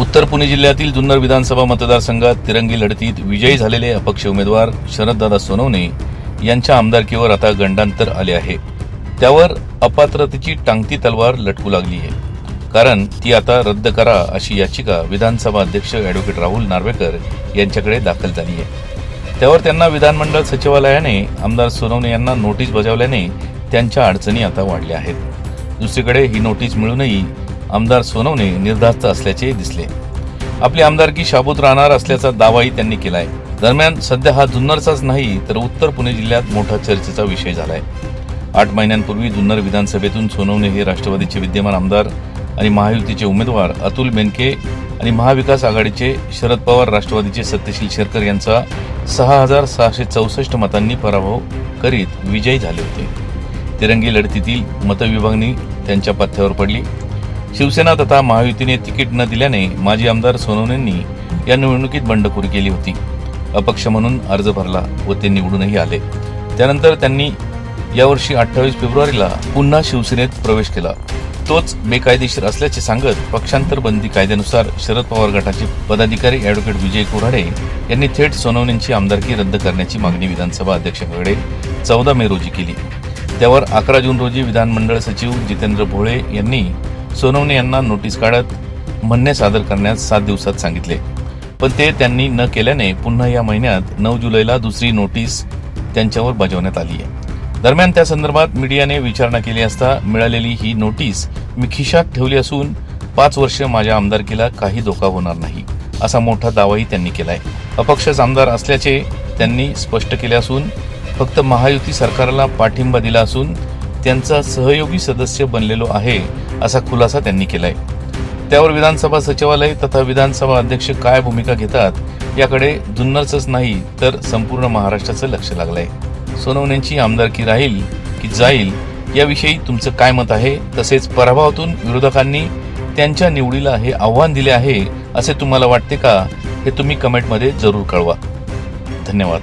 उत्तर पुणे जिल्ह्यातील जुन्नर विधानसभा मतदारसंघात तिरंगी लढतीत विजयी झालेले अपक्ष उमेदवार शरददादा सोनवणे यांच्या आमदारकीवर आता गंडांतर आले आहे. त्यावर अपात्रतेची टांगती तलवार लटकू लागली आहे. कारण ती आता रद्द करा अशी याचिका विधानसभा अध्यक्ष अॅडव्होकेट राहुल नार्वेकर यांच्याकडे दाखल झाली आहे. त्यावर त्यांना विधानमंडळ सचिवालयाने आमदार सोनवणे यांना नोटीस बजावल्याने त्यांच्या अडचणी आता वाढल्या आहेत. दुसरीकडे ही नोटीस मिळूनही आमदार सोनवणे निर्धास्त असल्याचे दिसले. आपली आमदारकी शाबूत राहणार असल्याचा दावाही त्यांनी केलाय. दरम्यान सध्या हा जुन्नरचाच नाही तर उत्तर पुणे जिल्ह्यात मोठा चर्चेचा विषय झालाय. आठ महिन्यांपूर्वी जुन्नर विधानसभेतून सोनवणे हे राष्ट्रवादीचे विद्यमान आमदार आणि महायुतीचे उमेदवार अतुल बेनके आणि महाविकास आघाडीचे शरद पवार राष्ट्रवादीचे सत्यशील शेरकर यांचा सहा हजार सहाशे चौसष्ट मतांनी पराभव करीत विजयी झाले होते. तिरंगी लढतीतील मतविभागणी त्यांच्या पथ्यावर पडली. शिवसेना तथा महायुतीने तिकीट न दिल्याने माजी आमदार सोनवणेंनी या निवडणुकीत बंडखोरी केली होती. अपक्ष म्हणून अर्ज भरला व ते निवडूनही आले. त्यानंतर त्यांनी यावर्षी अठ्ठावीस फेब्रुवारीला पुन्हा शिवसेनेत प्रवेश केला. तोच बेकायदेशीर असल्याचे सांगत पक्षांतर बंदी कायद्यानुसार शरद पवार गटाचे पदाधिकारी अॅडव्होकेट विजय कोराडे यांनी थेट सोनवणेंची आमदारकी रद्द करण्याची मागणी विधानसभा अध्यक्षांकडे चौदा मे रोजी केली. त्यावर अकरा जून रोजी विधानमंडळ सचिव जितेंद्र भोळे यांनी सोनवणे यांना नोटीस काढत म्हणणे सादर करण्यास सात दिवसात सांगितले. पण ते त्यांनी न केल्याने पुन्हा या महिन्यात नऊ जुलैला दुसरी नोटीस त्यांच्यावर बजावण्यात आली आहे. दरम्यान त्या संदर्भात मीडियाने विचारणा केली असता मिळालेली ही नोटीस मी खिशात ठेवली असून पाच वर्ष माझ्या आमदारकीला काही धोका होणार नाही असा मोठा दावाही त्यांनी केलाय. अपक्षच आमदार असल्याचे त्यांनी स्पष्ट केले असून फक्त महायुती सरकारला पाठिंबा दिला असून त्यांचा सहयोगी सदस्य बनलेलो आहे असा खुलासा त्यांनी केलाय. त्यावर विधानसभा सचिवालय तथा विधानसभा अध्यक्ष काय भूमिका घेतात याकडे जुन्नरचंच नाही तर संपूर्ण महाराष्ट्राचं लक्ष लागलंय. सोनवण्यांची आमदारकी राहील की जाईल याविषयी तुमचं काय मत आहे? तसेच पराभवातून विरोधकांनी त्यांच्या निवडीला हे आव्हान दिले आहे असे तुम्हाला वाटते का? हे तुम्ही कमेंटमध्ये जरूर कळवा. धन्यवाद.